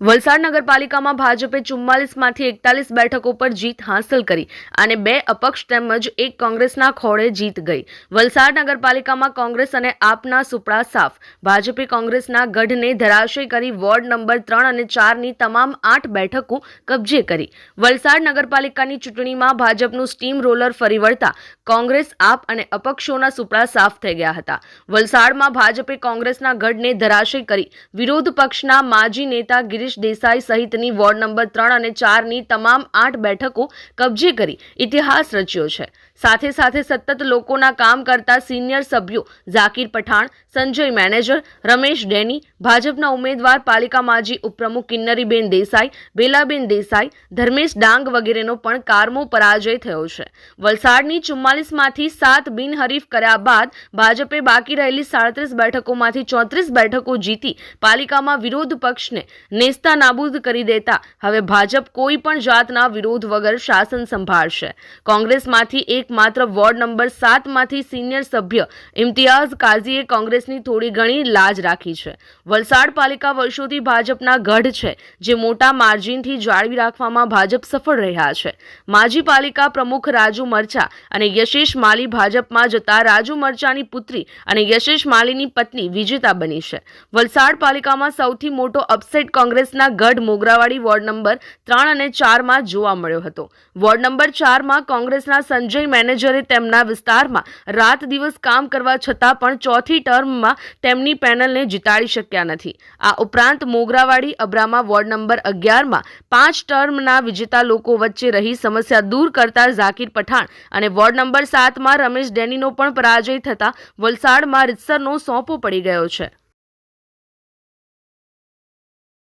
વલસાડ નગરપાલિકામાં ભાજપે ચુમ્માલીસમાંથી એકતાલીસ બેઠકો પર જીત હાંસલ કરી અને બે અપક્ષ તેમજ એક કોંગ્રેસના ખોળે જીત ગઈ. વલસાડ નગરપાલિકામાં કોંગ્રેસ અને આપના સુપડા સાફ. ભાજપે કોંગ્રેસના ગઢને ધરાશય કરી વોર્ડ નંબર ત્રણ અને ચારની તમામ આઠ બેઠકો કબજે કરી. વલસાડ નગરપાલિકાની ચૂંટણીમાં ભાજપનું સ્ટીમ રોલર ફરી વળતા કોંગ્રેસ આપ અને અપક્ષોના સુપડા સાફ થઈ ગયા હતા. વલસાડમાં ભાજપે કોંગ્રેસના ગઢને ધરાશય કરી વિરોધ પક્ષના માજી નેતા ગિરીશ દેસાઈ સહિતની વોર્ડ નંબર ત્રણ અને ચારની તમામ આઠ બેઠકો કબજે કરી ઇતિહાસ રચ્યો છે. સાથે સાથે સતત લોકોના કામ કરતા સિનિયર સભ્યો ઝાકીર પઠાણ, સંજય મેનેજર, રમેશ ડેની, ભાજપના ઉમેદવાર પાલિકા માજી ઉપપ્રમુખ કિન્નરીબેન દેસાઈ બેલાબેન દેસાઈ, ધર્મેશ ડાંગ વગેરેનો પણ કારમો પરાજય થયો છે. વલસાડની ચુમ્માલીસમાંથી સાત બિનહરીફ કર્યા બાદ ભાજપે બાકી રહેલી સાડત્રીસ બેઠકોમાંથી ચોત્રીસ બેઠકો જીતી પાલિકામાં વિરોધ પક્ષને નેસ્તા નાબૂદ કરી દેતા હવે ભાજપ કોઈ પણ જાતના વિરોધ વગર શાસન સંભાળશે. કોંગ્રેસમાંથી એકમાત્ર વોર્ડ નંબર સાતમાંથી સિનિયર સભ્ય ઇમ્તિયાઝ કાઝીએ કોંગ્રેસની થોડી ઘણી લાજ રાખી છે. વલસાડ પાલિકા વર્ષોથી ભાજપના ગઢ છે, જે મોટા માર્જિનથી જાળવી રાખવામાં ભાજપ સફળ રહ્યા છે. માજી પાલિકા પ્રમુખ રાજુ મરચા અને યશેશ માલી ભાજપમાં જતા રાજુ મરચાની પુત્રી અને યશેશ માલીની પત્ની વિજેતા બની છે. વલસાડ પાલિકામાં સૌથી મોટો અપસેટ કોંગ્રેસના ગઢ મોગરાવાડી વોર્ડ નંબર ત્રણ અને ચારમાં જોવા મળ્યો હતો. વોર્ડ નંબર ચારમાં કોંગ્રેસના સંજય મેનેજરે તેમના વિસ્તારમાં રાત દિવસ કામ કરવા છતાં પણ ચોથી ટર્મમાં તેમની પેનલને જીતાડી શક્યા નથી. આ ઉપરાંત મોગરાવાડી અબ્રામા વોર્ડ નંબર અગિયારમાં પાંચ ટર્મના વિજેતા લોકો વચ્ચે રહી સમસ્યા દૂર કરતા ઝાકીર પઠાણ અને વોર્ડ નંબર સાતમાં રમેશ ડેનીનો પણ પરાજય થતાં વલસાડમાં રીતસરનો સોંપો પડી ગયો છે.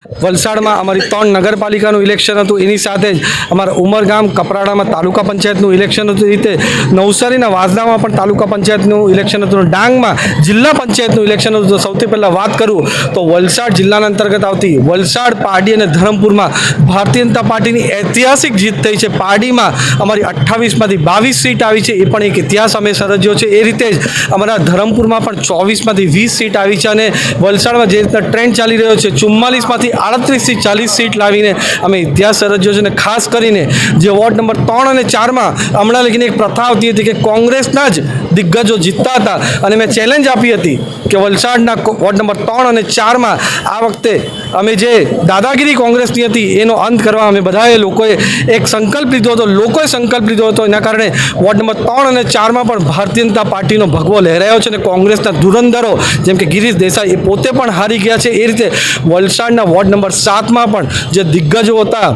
વલસાડમાં અમારી ત્રણ નગરપાલિકાનું ઇલેક્શન હતું. એની સાથે જ અમારા ઉમરગામ, કપરાડામાં તાલુકા પંચાયતનું ઇલેક્શન હતું. રીતે નવસારીના વાંસદામાં પણ તાલુકા પંચાયતનું ઇલેક્શન હતું. ડાંગમાં જિલ્લા પંચાયતનું ઇલેક્શન હતું. સૌથી પહેલાં વાત કરું તો વલસાડ જિલ્લાના અંતર્ગત આવતી વલસાડ, પારડી અને ધરમપુરમાં ભારતીય જનતા પાર્ટીની ઐતિહાસિક જીત થઈ છે. પારડીમાં અમારી અઠ્ઠાવીસમાંથી બાવીસ સીટ આવી છે. એ પણ એક ઇતિહાસ અમે સર્જ્યો છે. એ રીતે જ અમારા ધરમપુરમાં પણ ચોવીસમાંથી વીસ સીટ આવી છે. અને વલસાડમાં જે રીતના ટ્રેન્ડ ચાલી રહ્યો છે, ચુમ્માલીસમાંથી આડત્રીસથી ચાલીસ સીટ લાવીને અમે ઇતિહાસ સર્જ્યો છે અને ખાસ કરીને જે વોર્ડ નંબર ત્રણ અને ચારમાં હમણાં લગીને એક પ્રથા આવતી હતી કે કોંગ્રેસના જ દિગ્ગજો જીતતા હતા. અને મેં ચેલેન્જ આપી હતી કે વલસાડના વોર્ડ નંબર ત્રણ અને ચારમાં આ વખતે અમે જે દાદાગીરી કોંગ્રેસની હતી, એનો અંત કરવા અમે બધાએ લોકોએ એક સંકલ્પ લીધો હતો, લોકોએ સંકલ્પ લીધો હતો. એના કારણે વોર્ડ નંબર ત્રણ અને ચારમાં પણ ભારતીય જનતા પાર્ટીનો ભગવો લહેરાયો છે અને કોંગ્રેસના ધુરંધરો, જેમ કે ગિરીશ દેસાઈ, એ પોતે પણ હારી ગયા છે. એ રીતે વલસાડના વોર્ડ નંબર સાતમાં પણ જે દિગ્ગજો હતા,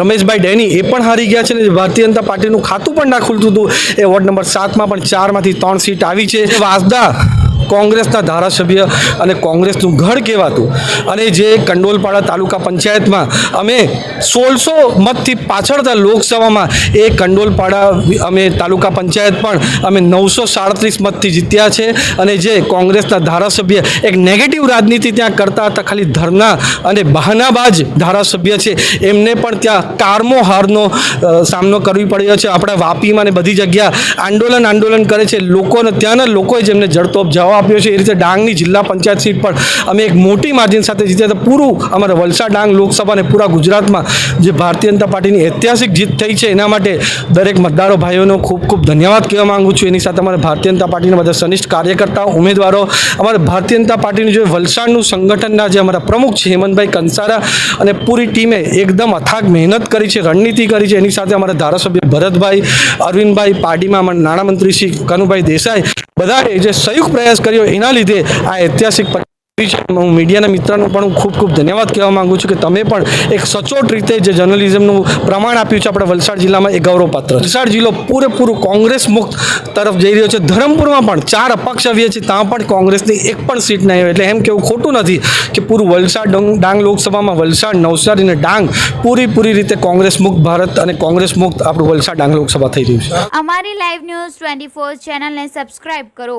રમેશભાઈ ડેની, એ પણ હારી ગયા છે જે ભારતીય જનતા પાર્ટીનું ખાતું પણ ના ખુલતું હતું, એ વોર્ડ નંબર સાતમાં પણ ચારમાંથી ત્રણ સીટ આવી છે. વાસદા કોંગ્રેસના ધારાસભ્ય અને કોંગ્રેસનું ઘર કહેવાતું. અને જે કંડોલપાડા તાલુકા પંચાયતમાં અમે સોળસો મતથી પાછળતા લોકસભામાં એ કંડોલપાડા અમે તાલુકા પંચાયત પણ અમે નવસો સાડત્રીસ મતથી જીત્યા છે. અને જે કોંગ્રેસના ધારાસભ્ય એક નેગેટિવ રાજનીતિ ત્યાં કરતા હતા, ખાલી ધરના અને બહાનાબાજ ધારાસભ્ય છે. એમને પણ ત્યાં કારમો હારનો સામનો કરવી પડ્યો છે. આપણા વાપીમાં ને બધી જગ્યા આંદોલન આંદોલન કરે છે. લોકોને ત્યાંના લોકોએ જેમને જડતોપ જવાબ આપ્યો છે. એ રીતે ડાંગની જિલ્લા પંચાયત સીટ પણ અમે એક મોટી માર્જિન સાથે જીત્યા હતા. પૂરું અમારા વલસાડ ડાંગ લોકસભા અને પૂરા ગુજરાતમાં જે ભારતીય જનતા પાર્ટીની ઐતિહાસિક જીત થઈ છે, એના માટે દરેક મતદારો ભાઈઓનો ખૂબ ખૂબ ધન્યવાદ કહેવા માગું છું. એની સાથે અમારા ભારતીય જનતા પાર્ટીના બધા સનિષ્ઠ કાર્યકર્તાઓ, ઉમેદવારો, અમારા ભારતીય જનતા પાર્ટીનું જે વલસાડનું સંગઠનના જે અમારા પ્રમુખ છે, હેમંતભાઈ કંસારા અને પૂરી ટીમે એકદમ અથાગ મહેનત કરી છે, રણનીતિ કરી છે. એની સાથે અમારા ધારાસભ્ય ભરતભાઈ, અરવિંદભાઈ પાર્ટીમાં અમારા નાણામંત્રી શ્રી કનુભાઈ દેસાઈ, બધાએ જે સંયુક્ત પ્રયાસ કર્યો એના લીધે આ ઐતિહાસિક હું મીડિયાના મિત્રોનો પણ ખૂબ ખૂબ ધન્યવાદ કહેવા માંગુ છું કે તમે પણ એક સચોટ રીતે જે જર્નલિઝમનું પ્રમાણ આપ્યું છે આપણે વલસાડ જિલ્લામાં એ ગૌરવપાત્ર વલસાડ જિલ્લો પૂરેપૂરું કોંગ્રેસ મુક્ત તરફ જઈ રહ્યો છે. ધરમપુરમાં પણ ચાર અપક્ષ આવ્યા છે. ત્યાં પણ કોંગ્રેસની એક પણ સીટ નહીં આવે એટલે એમ કેવું ખોટું નથી કે પૂરું વલસાડ ડાંગ લોકસભામાં વલસાડ, નવસારી અને ડાંગ પૂરી રીતે કોંગ્રેસ મુક્ત ભારત અને કોંગ્રેસ મુક્ત આપણું વલસાડ ડાંગ લોકસભા થઈ રહ્યું છે. અમારી લાઈવ ન્યૂઝ ટ્વેન્ટી ફોર ચેનલને સબસ્ક્રાઇબ કરો.